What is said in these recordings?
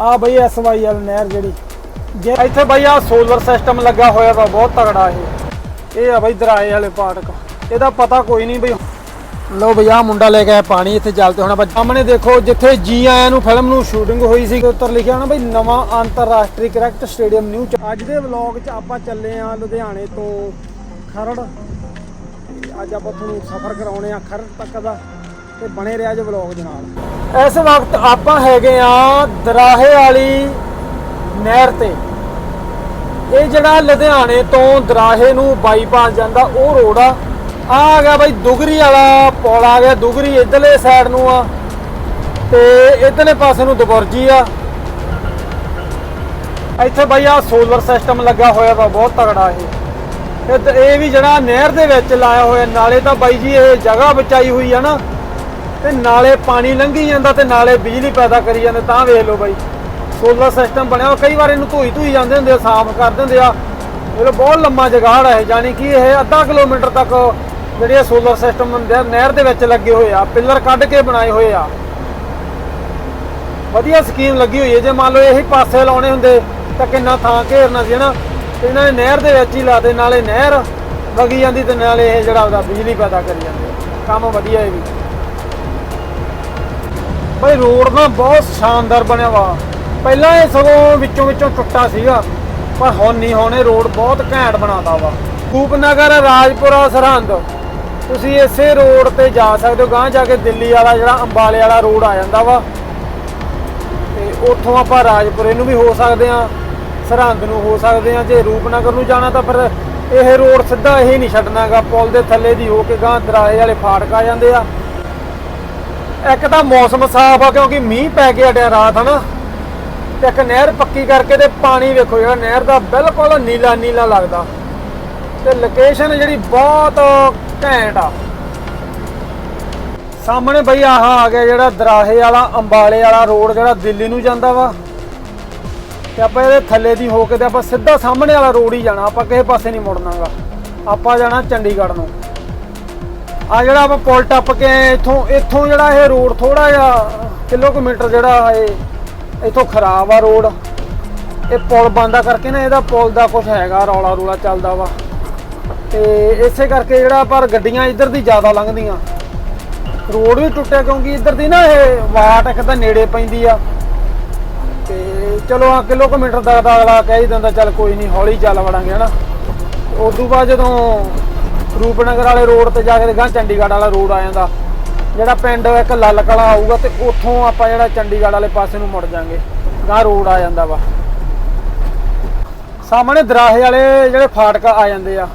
ਆ ਬਈ ਐਸਵਾਈਐਲ ਨਹਿਰ ਜਿਹੜੀ। ਜੇ ਇੱਥੇ ਬਈ ਆ ਸੋਲਰ ਸਿਸਟਮ ਲੱਗਾ ਹੋਇਆ ਵਾ ਬਹੁਤ ਤਗੜਾ ਇਹ। ਇਹ ਆ ਬਈ ਦਰਾਏ ਵਾਲੇ ਪਾਰਕ ਇਹਦਾ ਪਤਾ ਕੋਈ ਨਹੀਂ ਬਈ। ਲੋ ਬਈ ਆ ਮੁੰਡਾ ਲੈ ਕੇ ਆਇਆ ਪਾਣੀ ਇੱਥੇ ਚੱਲ ਤੇ ਹੁਣ। ਆਪਾਂ ਸਾਹਮਣੇ ਦੇਖੋ ਜਿੱਥੇ ਜੀ ਆਇਆਂ ਨੂੰ ਫਿਲਮ ਨੂੰ ਸ਼ੂਟਿੰਗ ਹੋਈ ਸੀ ਉੱਤਰ ਲਿਖਿਆ ਹੋਣਾ ਬਈ ਨਵਾਂ ਅੰਤਰਰਾਸ਼ਟਰੀ ਕ੍ਰਿਕਟ ਸਟੇਡੀਅਮ ਨਿਊ ਅੱਜ ਦੇ ਵਲੌਗ 'ਚ ਆਪਾਂ ਚੱਲੇ ਆ ਲੁਧਿਆਣੇ ਤੋਂ ਖਰੜ। ਅੱਜ ਆਪਾਂ ਤੁਹਾਨੂੰ ਸਫ਼ਰ ਕਰਾਉਣੇ ਆ ਖਰੜ ਤੱਕ ਦਾ। ਤੇ ਬਣੇ ਰਿਹਾ ਜੇ ਵਲੌਗ ਦੇ ਨਾਲ। ਇਸ ਵਕਤ ਆਪਾਂ ਹੈਗੇ ਆ ਦਰਾਹੇ ਵਾਲੀ ਨਹਿਰ ਤੇ। ਇਹ ਜਿਹੜਾ ਲੁਧਿਆਣੇ ਤੋਂ ਦਰਾਹੇ ਨੂੰ ਬਾਈਪਾਸ ਜਾਂਦਾ, ਉਹ ਰੋਡ ਆ। ਆ ਗਿਆ ਬਾਈ ਦੁਗਰੀ ਵਾਲਾ ਪੌਲ, ਆ ਗਿਆ ਦੁਗਰੀ ਇਧਰਲੇ ਸਾਈਡ ਨੂੰ ਆ। ਤੇ ਇਧਰਲੇ ਪਾਸੇ ਨੂੰ ਦਬੁਰਜੀ ਆ। ਇੱਥੇ ਬਾਈ ਆ ਸੋਲਰ ਸਿਸਟਮ ਲੱਗਾ ਹੋਇਆ ਵਾ, ਬਹੁਤ ਤਗੜਾ ਇਹ। ਇਹ ਵੀ ਜਿਹੜਾ ਨਹਿਰ ਦੇ ਵਿੱਚ ਲਾਇਆ ਹੋਇਆ, ਨਾਲੇ ਤਾਂ ਬਾਈ ਜੀ ਇਹ ਜਗ੍ਹਾ ਬਚਾਈ ਹੋਈ ਆ ਨਾ। ਤੇ ਨਾਲੇ ਪਾਣੀ ਲੰਘੀ ਜਾਂਦਾ ਤੇ ਨਾਲੇ ਬਿਜਲੀ ਪੈਦਾ ਕਰੀ ਜਾਂਦੇ, ਤਾਂ ਵੇਖ ਲਓ ਬਾਈ। ਸੋਲਰ ਸਿਸਟਮ ਬਣਿਆ ਹੋਇਆ। ਕਈ ਵਾਰ ਇਹਨੂੰ ਧੋਈ ਧੋਈ ਜਾਂਦੇ ਹੁੰਦੇ ਆ, ਸਾਫ਼ ਕਰ ਦਿੰਦੇ ਆ। ਇਹ ਬਹੁਤ ਲੰਮਾ ਜਗਾੜ ਹੈ ਜਾਨੀ ਕਿ ਇਹ ਅੱਧਾ ਕਿਲੋਮੀਟਰ ਤੱਕ ਜਿਹੜੇ ਸੋਲਰ ਸਿਸਟਮ ਹੁੰਦੇ ਆ, ਨਹਿਰ ਦੇ ਵਿੱਚ ਲੱਗੇ ਹੋਏ ਆ, ਪਿੱਲਰ ਕੱਢ ਕੇ ਬਣਾਏ ਹੋਏ ਆ। ਵਧੀਆ ਸਕੀਮ ਲੱਗੀ ਹੋਈ ਹੈ, ਜੇ ਮੰਨ ਲਓ ਇਹੀ ਪਾਸੇ ਲਾਉਣੇ ਹੁੰਦੇ, ਤਾਂ ਕਿੰਨਾ ਥਾਂ ਘੇਰਨਾ ਸੀ ਨਾ ਇਹਨਾਂ ਨੇ ਨਹਿਰ ਦੇ ਵਿੱਚ ਹੀ ਲਾ ਦੇ ਨਾਲੇ ਨਹਿਰ ਵਗੀ ਜਾਂਦੀ ਤੇ ਨਾਲੇ ਇਹ ਜਿਹੜਾ ਉਹਦਾ ਬਿਜਲੀ ਪੈਦਾ ਕਰੀ ਜਾਂਦੇ ਕੰਮ ਵਧੀਆ ਇਹ ਵੀ। ਬਈ ਰੋਡ ਨਾ ਬਹੁਤ ਸ਼ਾਨਦਾਰ ਬਣਿਆ ਵਾ। ਪਹਿਲਾਂ ਇਹ ਸਗੋਂ ਵਿੱਚੋਂ ਵਿੱਚੋਂ ਟੁੱਟਾ ਸੀਗਾ, ਪਰ ਹੁਣ ਨਹੀਂ, ਹੁਣ ਇਹ ਰੋਡ ਬਹੁਤ ਘੈਂਟ ਬਣਾਤਾ ਵਾ। ਰੂਪਨਗਰ ਰਾਜਪੁਰਾ, ਸਰਹੰਦ, ਤੁਸੀਂ ਇਸੇ ਰੋਡ ਤੇ ਜਾ ਸਕਦੇ ਹੋ, ਗਾਂਹ ਜਾ ਕੇ ਦਿੱਲੀ ਵਾਲਾ ਜਿਹੜਾ ਅੰਬਾਲੇ ਵਾਲਾ ਰੋਡ ਆ ਜਾਂਦਾ ਵਾ। ਤੇ ਉੱਥੋਂ ਆਪਾਂ ਰਾਜਪੁਰੇ ਨੂੰ ਵੀ ਹੋ ਸਕਦੇ ਆ ਸਰਹੰਦ ਨੂੰ ਹੋ ਸਕਦੇ ਆ ਜੇ ਰੂਪਨਗਰ ਨੂੰ ਜਾਣਾ ਤਾਂ ਫਿਰ ਇਹ ਰੋਡ ਸਿੱਧਾ ਇਹ ਨਹੀਂ ਛੱਡਣਾਗਾ। ਪੁਲ ਦੇ ਥੱਲੇ ਦੀ ਹੋ ਕੇ ਗਾਂਹ ਦਰਾਹੇ ਵਾਲੇ ਫਾਟਕ ਆ ਜਾਂਦੇ ਆ। ਇੱਕ ਤਾਂ ਮੌਸਮ ਸਾਫ਼ ਆ ਕਿਉਂਕਿ ਮੀਂਹ ਪੈ ਕੇ ਹਟਿਆ ਰਾਤ, ਹਨਾ? ਤੇ ਇੱਕ ਨਹਿਰ ਪੱਕੀ ਕਰਕੇ ਤੇ ਪਾਣੀ ਵੇਖੋ ਜਿਹੜਾ ਨਹਿਰ ਦਾ ਬਿਲਕੁਲ ਨੀਲਾ ਨੀਲਾ ਲੱਗਦਾ। ਤੇ ਲੋਕੇਸ਼ਨ ਜਿਹੜੀ ਬਹੁਤ ਘੈਂਟ ਆ। ਸਾਹਮਣੇ ਬਈ ਆਹ ਆ ਗਿਆ ਜਿਹੜਾ ਦਰਾਹੇ ਵਾਲਾ, ਅੰਬਾਲੇ ਵਾਲਾ ਰੋਡ ਜਿਹੜਾ ਦਿੱਲੀ ਨੂੰ ਜਾਂਦਾ ਵਾ। ਤੇ ਆਪਾਂ ਇਹਦੇ ਥੱਲੇ ਦੀ ਹੋ ਕੇ ਤੇ ਆਪਾਂ ਸਿੱਧਾ ਸਾਹਮਣੇ ਵਾਲਾ ਰੋਡ ਹੀ ਜਾਣਾ, ਆਪਾਂ ਕਿਸੇ ਪਾਸੇ ਨਹੀਂ ਮੁੜਨਾਗਾ। ਆਪਾਂ ਜਾਣਾ ਚੰਡੀਗੜ੍ਹ ਨੂੰ। ਆ ਜਿਹੜਾ ਆਪਾਂ ਪੁਲ ਟੱਪ ਕੇ ਆਏ, ਇੱਥੋਂ ਇੱਥੋਂ ਜਿਹੜਾ ਇਹ ਰੋਡ ਥੋੜਾ ਜਿਹਾ ਕਿਲੋਮੀਟਰ ਜਿਹੜਾ ਇਹ, ਇੱਥੋਂ ਖਰਾਬ ਆ ਰੋਡ। ਇਹ ਪੁਲ ਬੰਦਾ ਕਰਕੇ ਨਾ, ਇਹਦਾ ਪੁਲ ਦਾ ਕੁਝ ਹੈਗਾ, ਰੌਲਾ ਰੂਲਾ ਚੱਲਦਾ ਵਾ। ਤੇ ਇਸੇ ਕਰਕੇ ਜਿਹੜਾ ਪਰ ਗੱਡੀਆਂ ਇੱਧਰ ਦੀ ਜ਼ਿਆਦਾ ਲੰਘਦੀਆਂ। ਰੋਡ ਵੀ ਟੁੱਟਿਆ ਕਿਉਂਕਿ ਇੱਧਰ ਦੀ ਨਾ ਇਹ ਵਾਟ ਇੱਕ ਤਾਂ ਨੇੜੇ ਪੈਂਦੀ ਆ। ਤੇ ਚਲੋ ਆ ਕਿਲੋਮੀਟਰ ਦਾ ਅਗਲਾ ਕਹਿ ਹੀ ਦਿੰਦਾ, ਚੱਲ ਕੋਈ ਨਹੀਂ ਹੌਲੀ ਚੱਲ ਵੜਾਂਗੇ, ਹਨਾ। ਉਸ ਤੋਂ ਬਾਅਦ ਜਦੋਂ ਰੂਪਨਗਰ ਵਾਲੇ ਰੋਡ ਤੇ ਜਾ ਕੇ ਗਾਂ ਚੰਡੀਗੜ੍ਹ ਵਾਲਾ ਰੋਡ ਆ ਜਾਂਦਾ। ਜਿਹੜਾ ਪਿੰਡ ਇੱਕ ਲੱਲ ਕਲਾ ਆਊਗਾ ਤੇ ਉੱਥੋਂ ਆਪਾਂ ਜਿਹੜਾ ਚੰਡੀਗੜ੍ਹ ਵਾਲੇ ਪਾਸੇ ਨੂੰ ਮੁੜ ਜਾਾਂਗੇ। ਗਾਂ ਰੋਡ ਆ ਜਾਂਦਾ ਵਾ। ਸਾਹਮਣੇ ਦਰਾਹੇ ਵਾਲੇ ਜਿਹੜੇ ਫਾਟਕ ਆ ਜਾਂਦੇ ਆ,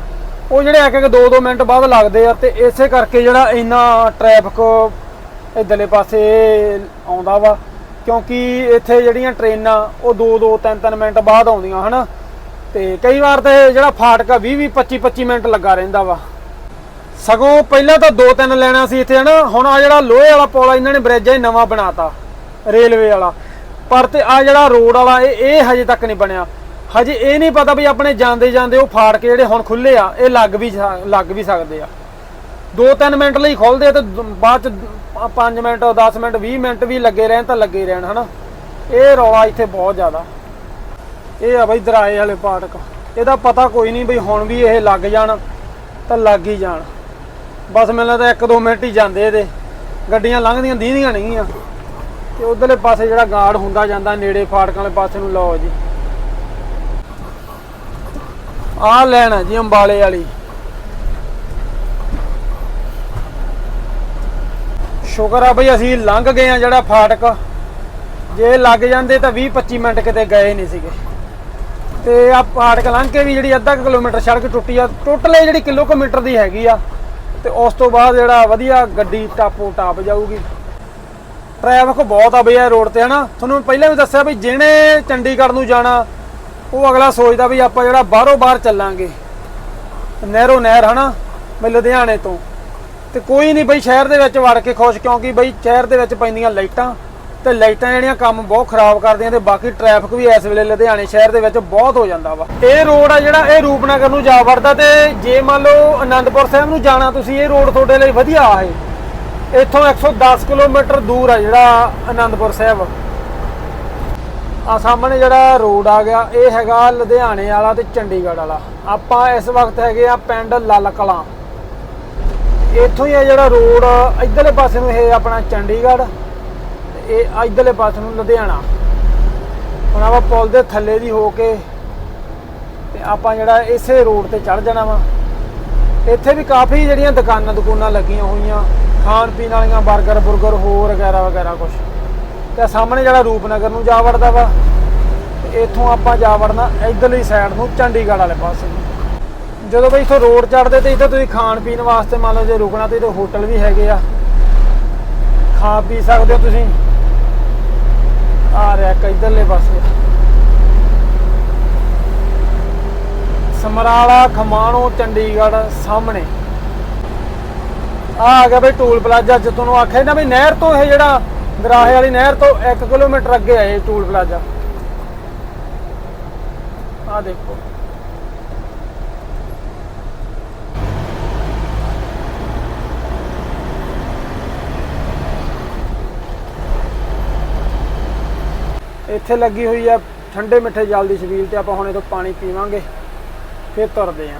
ਉਹ ਜਿਹੜੇ ਇੱਕ ਇੱਕ 2-2 ਮਿੰਟ ਬਾਅਦ ਲੱਗਦੇ ਆ ਤੇ ਇਸੇ ਕਰਕੇ ਜਿਹੜਾ ਇੰਨਾ ਟ੍ਰੈਫਿਕ ਇਧਰਲੇ ਪਾਸੇ ਆਉਂਦਾ ਵਾ, ਕਿਉਂਕਿ ਇੱਥੇ ਜਿਹੜੀਆਂ ਟ੍ਰੇਨਾਂ ਉਹ 2-2 3-3 ਮਿੰਟ ਬਾਅਦ ਆਉਂਦੀਆਂ, ਹਨਾ? ਤੇ ਕਈ ਵਾਰ ਤੇ ਜਿਹੜਾ ਫਾਟਕਾ ਆ 20 25 25 ਮਿੰਟ ਲੱਗਾ ਰਹਿੰਦਾ ਵਾ। ਸਗੋਂ ਪਹਿਲਾਂ ਤਾਂ ਦੋ ਤਿੰਨ ਲੈਣਾ ਸੀ ਇੱਥੇ ਹਨਾ, ਹੁਣ ਆ ਜਿਹੜਾ ਲੋਹੇ ਵਾਲਾ ਪੌਲਾ, ਇਹਨਾਂ ਨੇ ਬ੍ਰਿਜ ਹੀ ਨਵਾਂ ਬਣਾਤਾ, ਰੇਲਵੇ ਵਾਲਾ। ਪਰ ਤੇ ਆ ਜਿਹੜਾ ਰੋਡ ਵਾਲਾ, ਇਹ ਇਹ ਹਜੇ ਤੱਕ ਨਹੀਂ ਬਣਿਆ। ਹਜੇ ਇਹ ਨਹੀਂ ਪਤਾ ਵੀ ਆਪਣੇ ਜਾਂਦੇ ਜਾਂਦੇ ਉਹ ਫਾੜ ਕੇ ਜਿਹੜੇ ਹੁਣ ਖੁੱਲੇ ਆ, ਇਹ ਲੱਗ ਵੀ ਲੱਗ ਵੀ ਸਕਦੇ ਆ। 2-3 ਮਿੰਟ ਲਈ ਖੁੱਲਦੇ ਆ ਤੇ ਬਾਅਦ ਚ 5 ਮਿੰਟ 10 ਮਿੰਟ 20 ਮਿੰਟ ਵੀ ਲੱਗੇ ਰਹਿਣ ਤਾਂ ਲੱਗੇ ਰਹਿਣ ਹਨਾ। ਇਹ ਰੌਲਾ ਇੱਥੇ ਬਹੁਤ ਜ਼ਿਆਦਾ। ਇਹ ਆ ਬਈ ਦਰਾਏ ਵਾਲੇ ਪਾਟਕ ਇਹਦਾ ਪਤਾ ਕੋਈ ਨਹੀਂ ਬਈ ਹੁਣ ਵੀ ਇਹ ਲੱਗ ਜਾਣ ਤਾਂ ਲੱਗ ਹੀ ਜਾਣ। ਬਸ ਮੈਨੂੰ ਲੱਗਦਾ 1-2 ਮਿੰਟ ਹੀ ਜਾਂਦੇ ਇਹਦੇ। ਗੱਡੀਆਂ ਲੰਘਦੀਆਂ, ਦੀਂਦੀਆਂ ਨਹੀਂ ਆ। ਤੇ ਉਧਰਲੇ ਪਾਸੇ ਜਿਹੜਾ ਗਾਰਡ ਹੁੰਦਾ ਜਾਂਦਾ ਨੇੜੇ ਫਾਟਕਾਂ ਵਾਲੇ ਪਾਸੇ ਨੂੰ, ਲਓ ਜੀ। ਆਹ ਲੈਣ ਜੀ ਅੰਬਾਲੇ ਵਾਲੀ। ਸ਼ੁਕਰ ਆ ਬਈ ਅਸੀਂ ਲੰਘ ਗਏ ਆ ਜਿਹੜਾ ਫਾਟਕ। ਜੇ ਲੱਗ ਜਾਂਦੇ ਤਾਂ 20 25 ਮਿੰਟ ਕਿਤੇ ਗਏ ਨਹੀਂ ਸੀਗੇ। ਤੇ ਆ ਫਾਟਕ ਲੰਘ ਕੇ ਵੀ ਜਿਹੜੀ ਅੱਧਾ ਕੁ ਕਿਲੋਮੀਟਰ ਸੜਕ ਟੁੱਟੀ ਆ। ਟੋਟਲ ਜਿਹੜੀ ਕਿਲੋਮੀਟਰ ਦੀ ਹੈਗੀ ਆ। ਤੇ ਉਸ ਤੋਂ ਬਾਅਦ ਜਿਹੜਾ ਵਧੀਆ ਗੱਡੀ ਟਾਪੋ ਟਾਪ ਜਾਊਗੀ। ਟ੍ਰੈਫਿਕ ਬਹੁਤ ਆ ਬਈ ਇਹ ਰੋਡ ਤੇ, ਹਨਾ? ਤੁਹਾਨੂੰ ਪਹਿਲਾਂ ਵੀ ਦੱਸਿਆ ਵੀ ਜਿਹਨੇ ਚੰਡੀਗੜ੍ਹ ਨੂੰ ਜਾਣਾ, ਉਹ ਅਗਲਾ ਸੋਚਦਾ ਵੀ ਆਪਾਂ ਜਿਹੜਾ ਬਾਹਰੋਂ ਬਾਹਰ ਚੱਲਾਂਗੇ। ਨਹਿਰੋ ਨਹਿਰ, ਹਨਾ? ਬਈ ਲੁਧਿਆਣੇ ਤੋਂ। ਤੇ ਕੋਈ ਨਹੀਂ ਬਈ ਸ਼ਹਿਰ ਦੇ ਵਿੱਚ ਵੜ ਕੇ ਖੁਸ਼, ਕਿਉਂਕਿ ਬਈ ਸ਼ਹਿਰ ਦੇ ਵਿੱਚ ਪੈਂਦੀਆਂ ਲਾਈਟਾਂ। ਤੇ ਲਾਈਟਾਂ ਜਿਹੜੀਆਂ ਕੰਮ ਬਹੁਤ ਖਰਾਬ ਕਰਦੀਆਂ ਤੇ ਬਾਕੀ ਟ੍ਰੈਫਿਕ ਵੀ ਇਸ ਵੇਲੇ ਲੁਧਿਆਣੇ ਸ਼ਹਿਰ ਦੇ ਵਿੱਚ ਬਹੁਤ ਹੋ ਜਾਂਦਾ ਵਾ। ਇਹ ਰੋਡ ਆ ਜਿਹੜਾ, ਇਹ ਰੂਪਨਗਰ ਨੂੰ ਜਾ ਵੜਦਾ ਤੇ ਜੇ ਮੰਨ ਲਓ ਆਨੰਦਪੁਰ ਸਾਹਿਬ ਨੂੰ ਜਾਣਾ ਤੁਸੀਂ, ਇਹ ਰੋਡ ਤੁਹਾਡੇ ਲਈ ਵਧੀਆ ਆ ਇਹ। ਇੱਥੋਂ 110 ਕਿਲੋਮੀਟਰ ਦੂਰ ਆ ਜਿਹੜਾ ਆਨੰਦਪੁਰ ਸਾਹਿਬ। ਆ ਸਾਹਮਣੇ ਜਿਹੜਾ ਰੋਡ ਆ ਗਿਆ, ਇਹ ਹੈਗਾ ਲੁਧਿਆਣੇ ਵਾਲਾ ਤੇ ਚੰਡੀਗੜ੍ਹ ਵਾਲਾ। ਆਪਾਂ ਇਸ ਵਕਤ ਹੈਗੇ ਆ ਪਿੰਡ ਲਾਲ ਕਲਾਂ ਇੱਥੋਂ ਹੀ ਆ ਜਿਹੜਾ ਰੋਡ, ਇਧਰਲੇ ਪਾਸੇ ਨੂੰ ਇਹ ਆਪਣਾ ਚੰਡੀਗੜ੍ਹ। ਇਹ ਇਧਰਲੇ ਪਾਸੇ ਨੂੰ ਲੁਧਿਆਣਾ। ਹੁਣ ਆਪਾਂ ਪੁਲ ਦੇ ਥੱਲੇ ਦੀ ਹੋ ਕੇ ਤੇ ਆਪਾਂ ਜਿਹੜਾ ਇਸੇ ਰੋਡ ਤੇ ਚੜ ਜਾਣਾ ਵਾ। ਇੱਥੇ ਵੀ ਕਾਫੀ ਜਿਹੜੀਆਂ ਦੁਕਾਨਾਂ ਦੁਕਾਨਾਂ ਲੱਗੀਆਂ ਹੋਈਆਂ, ਖਾਣ ਪੀਣ ਵਾਲੀਆਂ 버ਗਰ ਬੁਰਗਰ, ਹੋਰ ਵਗੈਰਾ ਵਗੈਰਾ ਕੁਝ ਤੇ ਸਾਹਮਣੇ ਜਿਹੜਾ ਰੂਪਨਗਰ ਨੂੰ ਜਾ ਵੜਦਾ ਵਾ, ਤੇ ਇੱਥੋਂ ਆਪਾਂ ਜਾ ਵੜਨਾ ਇਧਰਲੀ ਸਾਈਡ ਨੂੰ ਚੰਡੀਗੜ੍ਹ ਵਾਲੇ ਪਾਸੇ ਨੂੰ। ਜਦੋਂ ਬਈ ਇੱਥੋਂ ਰੋਡ ਚੜਦੇ ਤੇ ਇੱਥੇ ਤੁਸੀਂ ਖਾਣ ਪੀਣ ਵਾਸਤੇ ਮੰਨ ਲਓ ਜੇ ਰੁਕਣਾ ਤੇ ਇੱਥੇ ਹੋਟਲ ਵੀ ਹੈਗੇ ਆ। ਖਾ ਪੀ ਸਕਦੇ ਹੋ ਤੁਸੀਂ। ਆ ਰਿਹਾ ਇਧਰਲੇ ਪਾਸੇ। ਸਮਰਾਲਾ, ਖਮਾਣੋ, ਚੰਡੀਗੜ੍ਹ ਸਾਹਮਣੇ। ਆ ਆ ਗਿਆ ਬਈ ਟੂਲ ਪਲਾਜ਼ਾ ਜਿੱਥੋਂ ਨੂੰ ਆਖਿਆ ਨਾ ਬਈ ਨਹਿਰ ਤੋਂ ਇਹ ਜਿਹੜਾ ਗਰਾਹੇ ਵਾਲੀ ਨਹਿਰ ਤੋਂ 1 ਕਿਲੋਮੀਟਰ ਅੱਗੇ ਆ ਇਹ ਟੂਲ ਪਲਾਜ਼ਾ। ਆ ਦੇਖੋ। ਇੱਥੇ ਲੱਗੀ ਹੋਈ ਆ, ਠੰਡੇ ਮਿੱਠੇ ਜਲ ਦੀ ਛਬੀਲ ਤੇ ਆਪਾਂ ਹੁਣ ਇਹ ਤੋਂ ਪਾਣੀ ਪੀਵਾਂਗੇ, ਫਿਰ ਤੁਰਦੇ ਆਂ।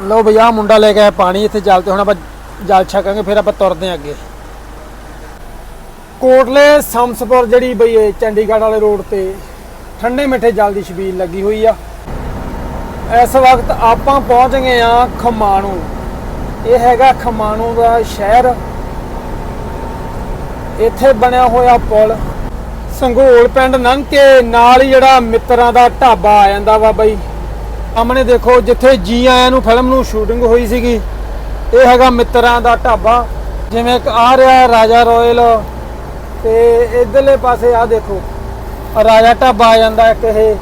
ਲਓ ਬਈ, ਆਹ ਮੁੰਡਾ ਲੈ ਕੇ ਆਇਆ ਪਾਣੀ ਇੱਥੇ ਜਲ ਤੇ, ਹੁਣ ਆਪਾਂ ਜਲ ਛਕਾਂਗੇ, ਫਿਰ ਆਪਾਂ ਤੁਰਦੇ ਆਂ ਅੱਗੇ। ਕੋਟਲੇ ਸਮਸਪੁਰ ਜਿਹੜੀ ਬਈ ਇਹ ਚੰਡੀਗੜ੍ਹ ਵਾਲੇ ਰੋਡ ਤੇ ਠੰਡੇ ਮਿੱਠੇ ਜਲ ਦੀ ਛਬੀਲ ਲੱਗੀ ਹੋਈ ਆ। ਇਸ ਵਕਤ ਆਪਾਂ ਪਹੁੰਚ ਗਏ ਆ ਖਮਾਣੂ। ਇਹ ਹੈਗਾ ਖਮਾਣੂ ਦਾ ਸ਼ਹਿਰ। ਇੱਥੇ ਬਣਿਆ ਹੋਇਆ ਪੁਲ। ਸੰਘੋਲ ਪਿੰਡ ਲੰਘ ਕੇ ਨਾਲ ਹੀ ਜਿਹੜਾ ਮਿੱਤਰਾਂ ਦਾ ਢਾਬਾ ਆ ਜਾਂਦਾ ਵਾ ਬਾਈ। ਸਾਹਮਣੇ ਦੇਖੋ, ਜਿੱਥੇ ਜੀ ਆਇਆਂ ਨੂੰ ਫਿਲਮ ਨੂੰ ਸ਼ੂਟਿੰਗ ਹੋਈ ਸੀਗੀ, ਇਹ ਹੈਗਾ ਮਿੱਤਰਾਂ ਦਾ ਢਾਬਾ। ਜਿਵੇਂ ਇੱਕ ਆ ਰਿਹਾ ਰਾਜਾ ਰਾਇਲ, ਤੇ ਇਧਰਲੇ ਪਾਸੇ ਆ ਦੇਖੋ, ਰਾਜਾ ਢਾਬਾ ਆ ਜਾਂਦਾ ਇੱਕ ਇਹ।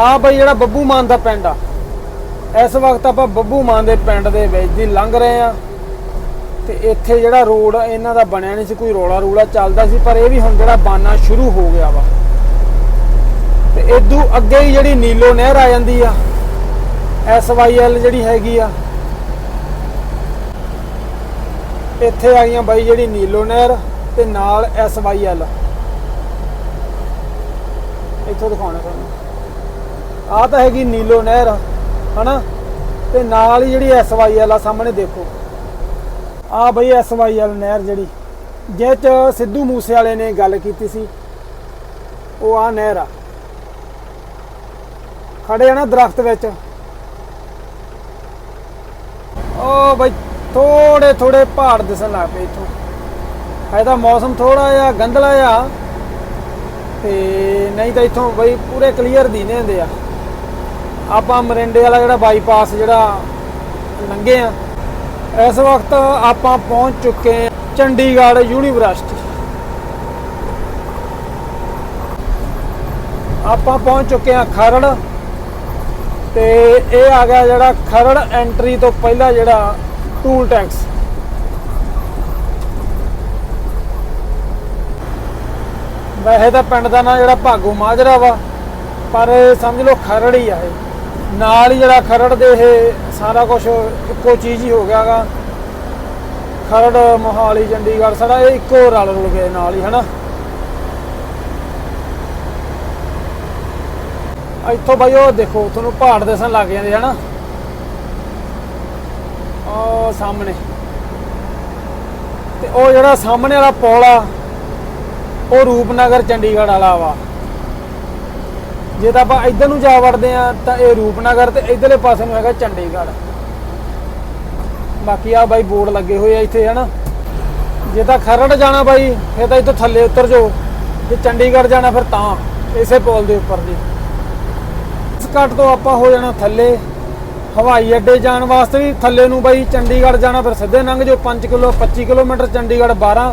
ਆ ਬਈ ਜਿਹੜਾ ਬੱਬੂ ਮਾਨ ਦਾ ਪਿੰਡ ਆ। ਇਸ ਵਕਤ ਆਪਾਂ ਬੱਬੂ ਮਾਨ ਦੇ ਪਿੰਡ ਦੇ ਵਿੱਚ ਦੀ ਲੰਘ ਰਹੇ ਆ ਤੇ ਇੱਥੇ ਜਿਹੜਾ ਰੋਡ ਇਹਨਾਂ ਦਾ ਬਣਿਆ ਨਹੀਂ ਸੀ, ਕੋਈ ਰੋਲਾ ਰੂਲਾ ਚੱਲਦਾ ਸੀ, ਪਰ ਇਹ ਵੀ ਹੁਣ ਜਿਹੜਾ ਬਾਨਾ ਸ਼ੁਰੂ ਹੋ ਗਿਆ ਵਾ। ਤੇ ਇਦੋਂ ਅੱਗੇ ਹੀ ਜਿਹੜੀ ਨੀਲੋ ਨਹਿਰ ਆ ਜਾਂਦੀ ਆ ਐਸਵਾਈਐਲ ਜਿਹੜੀ ਹੈਗੀ ਆ, ਇੱਥੇ ਆ ਗਈਆਂ ਬਾਈ ਜਿਹੜੀ ਨੀਲੋ ਨਹਿਰ ਤੇ ਨਾਲ ਐਸਵਾਈਐਲ ਇੱਥੋਂ ਦਿਖਾਉਣਾ ਤੁਹਾਨੂੰ। ਆ ਤਾਂ ਹੈਗੀ ਨੀਲੋ ਨਹਿਰ, ਹਨਾ? ਤੇ ਨਾਲ ਹੀ ਜਿਹੜੀ ਐਸਵਾਈਐਲ ਆ, ਸਾਹਮਣੇ ਦੇਖੋ। ਆ ਬਈ ਐਸਵਾਈਐਲ ਨਹਿਰ ਜਿਹੜੀ, ਜਿਹਦੇ ਚ ਸਿੱਧੂ ਮੂਸੇ ਵਾਲੇ ਨੇ ਗੱਲ ਕੀਤੀ ਸੀ, ਉਹ ਆ ਨਹਿਰ ਆ। ਖੜੇ ਆ ਨਾ ਦਰਖਤ ਵਿੱਚ। ਉਹ ਬਈ ਥੋੜੇ ਥੋੜੇ ਪਹਾੜ ਦਿਸਣ ਲੱਗ ਪਏ ਇੱਥੋਂ। ਇਹਦਾ ਮੌਸਮ ਥੋੜਾ ਜਿਹਾ ਗੰਦਲਾ ਆ। ਤੇ ਨਹੀਂ ਤਾਂ ਇੱਥੋਂ ਬਈ ਪੂਰੇ ਕਲੀਅਰ ਦੀਨੇ ਹੁੰਦੇ ਆ। ਆਪਾਂ ਮਰਿੰਡੇ ਵਾਲਾ ਜਿਹੜਾ ਬਾਈਪਾਸ ਜਿਹੜਾ ਲੰਘੇ ਆ ਇਸ ਵਕਤ ਆਪਾਂ ਪਹੁੰਚ ਚੁੱਕੇ ਹਾਂ ਚੰਡੀਗੜ੍ਹ ਯੂਨੀਵਰਸਿਟੀ। ਆਪਾਂ ਪਹੁੰਚ ਚੁੱਕੇ ਹਾਂ ਖਰੜ ਤੇ ਇਹ ਆ ਗਿਆ ਜਿਹੜਾ ਖਰੜ ਐਂਟਰੀ ਤੋਂ ਪਹਿਲਾਂ ਜਿਹੜਾ ਟੂਲ ਟੈਕਸ ਵੈਸੇ ਤਾਂ ਪਿੰਡ ਦਾ ਨਾਂ ਜਿਹੜਾ ਭਾਗੂ ਮਾਜਰਾ ਵਾ, ਪਰ ਸਮਝ ਲਓ ਖਰੜ ਹੀ ਆ ਇਹ। ਨਾਲ ਹੀ ਜਿਹੜਾ ਖਰੜ ਦੇ ਇਹ ਸਾਰਾ ਕੁਝ ਇੱਕੋ ਚੀਜ਼ ਹੀ ਹੋ ਗਿਆਗਾ ਖਰੜ, ਮੋਹਾਲੀ, ਚੰਡੀਗੜ੍ਹ ਸਾਰਾ ਇਹ ਇੱਕੋ ਰਲ ਰੁਲ ਗਏ ਨਾਲ ਹੀ, ਹਨਾ? ਇੱਥੋਂ ਬਾਈ ਉਹ ਦੇਖੋ, ਤੁਹਾਨੂੰ ਪਹਾੜ ਦਿਸਣ ਲੱਗ ਜਾਂਦੇ, ਹਨਾ? ਉਹ ਸਾਹਮਣੇ। ਤੇ ਉਹ ਜਿਹੜਾ ਸਾਹਮਣੇ ਵਾਲਾ ਪੌਲ ਆ, ਉਹ ਰੂਪਨਗਰ, ਚੰਡੀਗੜ੍ਹ ਵਾਲਾ ਵਾ। ਜੇ ਤਾਂ ਆਪਾਂ ਇੱਧਰ ਨੂੰ ਜਾ ਵੜਦੇ ਆ ਤਾਂ ਇਹ ਰੂਪਨਗਰ ਤੇ ਇਧਰਲੇ ਪਾਸੇ ਨੂੰ ਹੈਗਾ ਚੰਡੀਗੜ੍ਹ। ਬਾਕੀ ਆ ਬਾਈ ਬੋਰਡ ਲੱਗੇ ਹੋਏ ਆ ਇੱਥੇ, ਹਨਾ? ਜੇ ਤਾਂ ਖਰੜ ਜਾਣਾ ਬਾਈ, ਫਿਰ ਤਾਂ ਇੱਥੋਂ ਥੱਲੇ ਉਤਰ ਜਾਓ। ਜੇ ਚੰਡੀਗੜ੍ਹ ਜਾਣਾ, ਫਿਰ ਤਾਂ। ਇਸੇ ਪੁਲ ਦੇ ਉੱਪਰ ਦੀ ਇਸ ਕੱਟ ਤੋਂ ਆਪਾਂ ਹੋ ਜਾਣਾ ਥੱਲੇ। ਹਵਾਈ ਅੱਡੇ ਜਾਣ ਵਾਸਤੇ ਵੀ ਥੱਲੇ ਨੂੰ ਬਾਈ ਚੰਡੀਗੜ੍ਹ ਜਾਣਾ, ਫਿਰ ਸਿੱਧੇ ਲੰਘ ਜਾਓ 5 ਕਿਲੋ 25 ਕਿਲੋਮੀਟਰ, ਚੰਡੀਗੜ੍ਹ 12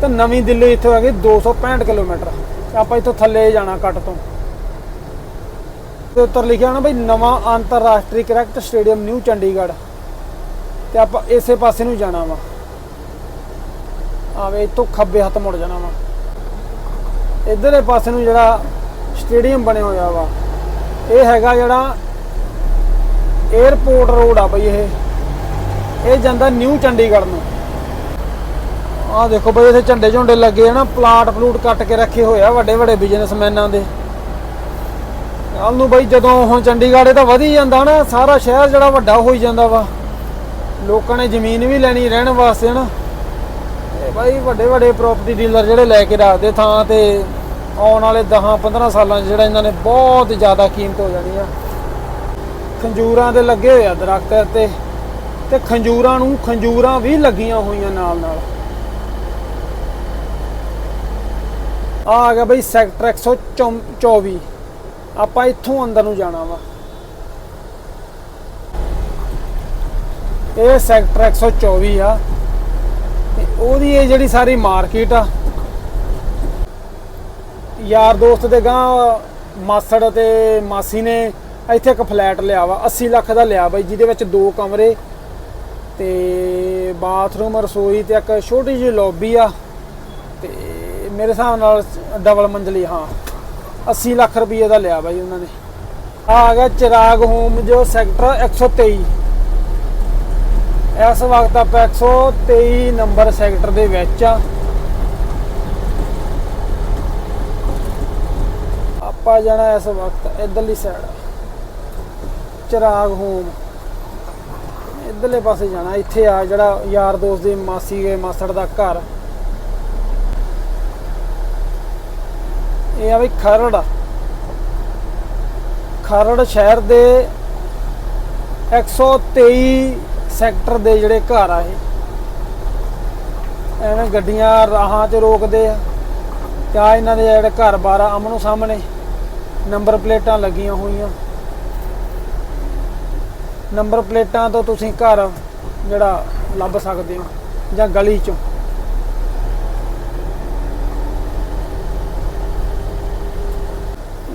ਤੇ ਨਵੀਂ ਦਿੱਲੀ ਇੱਥੋਂ ਹੈਗੀ 265 ਕਿਲੋਮੀਟਰ। ਆਪਾਂ ਇੱਥੋਂ ਥੱਲੇ ਜਾਣਾ ਕੱਟ ਤੋਂ। ਤੇ ਉੱਤਰ ਲਿਖਿਆ ਹੋਣਾ ਬਈ ਨਵਾਂ ਅੰਤਰਰਾਸ਼ਟਰੀ ਕ੍ਰਿਕਟ ਸਟੇਡੀਅਮ ਨਿਊ ਚੰਡੀਗੜ੍ਹ। ਤੇ ਆਪਾਂ ਇਸੇ ਪਾਸੇ ਨੂੰ ਜਾਣਾ ਵਾ। ਆਵੇ ਇੱਥੋਂ ਖੱਬੇ ਹੱਥ ਮੁੜ ਜਾਣਾ ਵਾ। ਇਧਰਲੇ ਪਾਸੇ ਨੂੰ ਜਿਹੜਾ ਸਟੇਡੀਅਮ ਬਣਿਆ ਹੋਇਆ ਵਾ, ਇਹ ਹੈਗਾ ਜਿਹੜਾ 에어ਪੋਰਟ ਰੋਡ ਆ ਬਈ ਇਹ। ਇਹ ਜਾਂਦਾ ਨਿਊ ਚੰਡੀਗੜ੍ਹ ਨੂੰ। ਆਹ ਦੇਖੋ ਬਈ ਇੱਥੇ ਝੰਡੇ ਝੁੰਡੇ ਲੱਗੇ ਆ ਨਾ, ਪਲਾਟ ਪਲੂਟ ਕੱਟ ਕੇ ਰੱਖੇ ਹੋਏ ਆ ਵੱਡੇ ਵੱਡੇ ਬਿਜ਼ਨਸਮੈਨਾਂ ਦੇ। ਕੱਲ ਨੂੰ ਬਾਈ, ਜਦੋਂ ਹੁਣ ਚੰਡੀਗੜ੍ਹ ਇਹ ਤਾਂ ਵਧੀ ਜਾਂਦਾ ਨਾ, ਸਾਰਾ ਸ਼ਹਿਰ ਜਿਹੜਾ ਵੱਡਾ ਹੋਈ ਜਾਂਦਾ ਵਾ। ਲੋਕਾਂ ਨੇ ਜ਼ਮੀਨ ਵੀ ਲੈਣੀ ਰਹਿਣ ਵਾਸਤੇ ਨਾ। ਤੇ ਬਾਈ, ਵੱਡੇ ਵੱਡੇ ਪ੍ਰਾਪਰਟੀ ਡੀਲਰ ਜਿਹੜੇ ਲੈ ਕੇ ਰੱਖਦੇ ਥਾਂ ਤੇ, ਆਉਣ ਵਾਲੇ 10 15 ਸਾਲਾਂ 'ਚ ਜਿਹੜਾ ਇਹਨਾਂ ਨੇ ਬਹੁਤ ਜ਼ਿਆਦਾ ਕੀਮਤ ਹੋ ਜਾਣੀ ਆ। ਖੰਜੂਰਾਂ ਦੇ ਲੱਗੇ ਹੋਏ ਆ ਦਰਖਤ ਤੇ ਤੇ ਖੰਜੂਰਾਂ ਨੂੰ ਖੰਜੂਰਾਂ ਵੀ ਲੱਗੀਆਂ ਹੋਈਆਂ ਨਾਲ ਨਾਲ। ਆ ਗਿਆ ਬਈ, ਸੈਕਟਰ 124 ਆਪਾਂ ਇੱਥੋਂ ਅੰਦਰ ਨੂੰ ਜਾਣਾ ਵਾ। ਇਹ ਸੈਕਟਰ 124 ਆ। ਤੇ ਉਹਦੀ ਇਹ ਜਿਹੜੀ ਸਾਰੀ ਮਾਰਕੀਟ ਆ, ਯਾਰ ਦੋਸਤ ਦੇ ਗਾਂ ਮਾਸੜ ਤੇ ਮਾਸੀ ਨੇ ਇੱਥੇ ਇੱਕ ਫਲੈਟ ਲਿਆ ਵਾ 80 ਲੱਖ ਦਾ ਲਿਆ ਬਾਈ, ਜਿਹਦੇ ਵਿੱਚ ਦੋ ਕਮਰੇ ਤੇ ਬਾਥਰੂਮ, ਰਸੋਈ ਤੇ ਇੱਕ ਛੋਟੀ ਜਿਹੀ ਲੌਬੀ ਆ। ਤੇ ਮੇਰੇ ਹਿਸਾਬ ਨਾਲ ਡਬਲ ਮੰਜ਼ਲੀ ਹਾਂ। 80 ਲੱਖ ਰੁਪਏ ਦਾ ਲਿਆ ਬਾਈ ਉਹਨਾਂ ਨੇ। ਆ ਆ ਗਿਆ ਚਿਰਾਗ ਹੋਮ ਜੋ ਸੈਕਟਰ 123 ਇਸ ਵਕਤ ਆਪਾਂ 123 ਨੰਬਰ ਸੈਕਟਰ ਦੇ ਵਿੱਚ ਆ। ਆਪਾਂ ਜਾਣਾ ਇਸ ਵਕਤ ਇਧਰਲੀ ਸਾਈਡ ਚਿਰਾਗ ਹੋਮ ਇਧਰਲੇ ਪਾਸੇ ਜਾਣਾ, ਇੱਥੇ ਆ ਜਿਹੜਾ ਯਾਰ ਦੋਸਤ ਦੀ ਮਾਸੀ ਦੇ ਮਾਸੜ ਦਾ ਘਰ। ਇਹ ਆ ਵੀ ਖਰੜ। ਖਰੜ ਸ਼ਹਿਰ ਦੇ 123 ਸੈਕਟਰ ਦੇ ਜਿਹੜੇ ਘਰ ਆ ਇਹ। ਐਵੇਂ ਗੱਡੀਆਂ ਰਾਹਾਂ 'ਚ ਰੋਕਦੇ ਆ। ਤੇ ਇਹਨਾਂ ਦੇ ਜਿਹੜੇ ਘਰ ਬਾਰ ਆ ਆਮਣੋ ਸਾਹਮਣੇ ਨੰਬਰ ਪਲੇਟਾਂ ਲੱਗੀਆਂ ਹੋਈਆਂ। ਨੰਬਰ ਪਲੇਟਾਂ ਤੋਂ ਤੁਸੀਂ ਘਰ ਜਿਹੜਾ ਲੱਭ ਸਕਦੇ ਹੋ ਜਾਂ ਗਲੀ 'ਚੋਂ।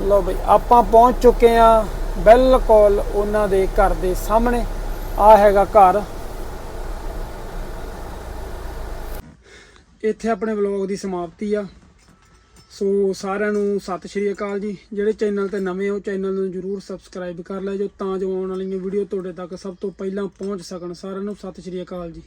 ਲਓ ਬਈ, ਆਪਾਂ ਪਹੁੰਚ ਚੁੱਕੇ ਆ ਬਿਲਕੁਲ ਉਹਨਾਂ ਦੇ ਘਰ ਦੇ ਸਾਹਮਣੇ। ਆ ਹੈਗਾ ਘਰ। ਇੱਥੇ ਆਪਣੇ ਵਲੌਗ ਦੀ ਸਮਾਪਤੀ ਆ। ਸੋ ਸਾਰਿਆਂ ਨੂੰ ਸਤਿ ਸ਼੍ਰੀ ਅਕਾਲ ਜੀ। ਜਿਹੜੇ ਚੈਨਲ ਤੇ ਨਵੇਂ ਹੋ, ਚੈਨਲ ਨੂੰ ਜਰੂਰ ਸਬਸਕ੍ਰਾਈਬ ਕਰ ਲਿਓ ਤਾਂ ਜੋ ਆਉਣ ਵਾਲੀਆਂ ਵੀਡੀਓ ਤੁਹਾਡੇ ਤੱਕ ਸਭ ਤੋਂ ਪਹਿਲਾਂ ਪਹੁੰਚ ਸਕਣ। ਸਾਰਿਆਂ ਨੂੰ ਸਤਿ ਸ਼੍ਰੀ ਅਕਾਲ ਜੀ।